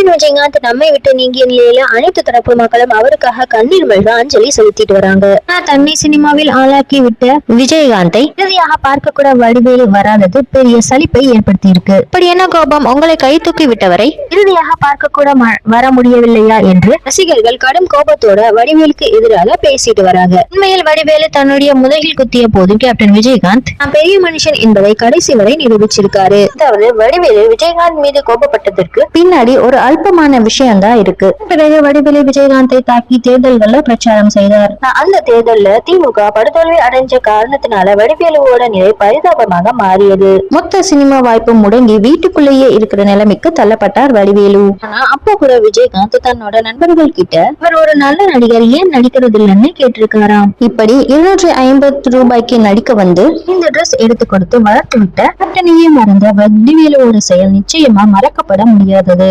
Captain Vijayakanth நம்மை விட்டு நீங்கிய நிலையில அனைத்து தரப்பு மக்களும் அவருக்காக கண்ணீர் மல்க அஞ்சலி செலுத்திட்டு வராங்க. தன்னை சினிமாவில் ஆளாக்கி விட்ட விஜயகாந்தை இறுதியாக பார்க்க கூட வடிவேலு வராதது பெரிய சலிப்பை ஏற்படுத்தி இருக்கு இப்படி என்ன கோபம்? உங்களை கை தூக்கி விட்டவரை இறுதியாக பார்க்க கூட வர முடியவில்லையா என்று ரசிகர்கள் கடும் கோபத்தோட வடிவேலுக்கு எதிராக பேசிட்டு வராங்க. உண்மையில் வடிவேலு தன்னுடைய முதலில் குத்திய போது கேப்டன் விஜயகாந்த் நான் பெரிய மனுஷன் என்பதை கடைசி வரை நிரூபிச்சிருக்காரு. அதாவது வடிவேலு விஜயகாந்த் மீது கோபப்பட்டதற்கு பின்னாடி ஒரு அல்பமான விஷயம் தான் இருக்கு. பிறகு வடிவேலு விஜயகாந்தை தாக்கி தேர்தல்கள்ல பிரச்சாரம் செய்தார். அந்த தேர்தல்ல திமுக படுதோல்வி அடைஞ்ச காரணத்தினால வடிவேலுவோட நிலை பரிதாபமாக மாறியது. மொத்த சினிமா வாய்ப்பு முடங்கி வீட்டுக்குள்ளேயே இருக்கிற நிலைமைக்கு தள்ளப்பட்டார் வடிவேலு. ஆனா அப்போ கூட விஜயகாந்த் தன்னோட நண்பர்கள் கிட்ட இவர் ஒரு நல்ல நடிகர் ஏன் நடிக்கிறது இல்லைன்னு கேட்டிருக்காராம். இப்படி இருநூற்றி ஐம்பது ரூபாய்க்கு நடிக்க வந்து இந்த ட்ரெஸ் எடுத்து கொடுத்து வளர்த்து விட்ட கேப்டனையே மறந்த வடிவேலுவோட செயல் நிச்சயமா மறக்கப்பட முடியாதது.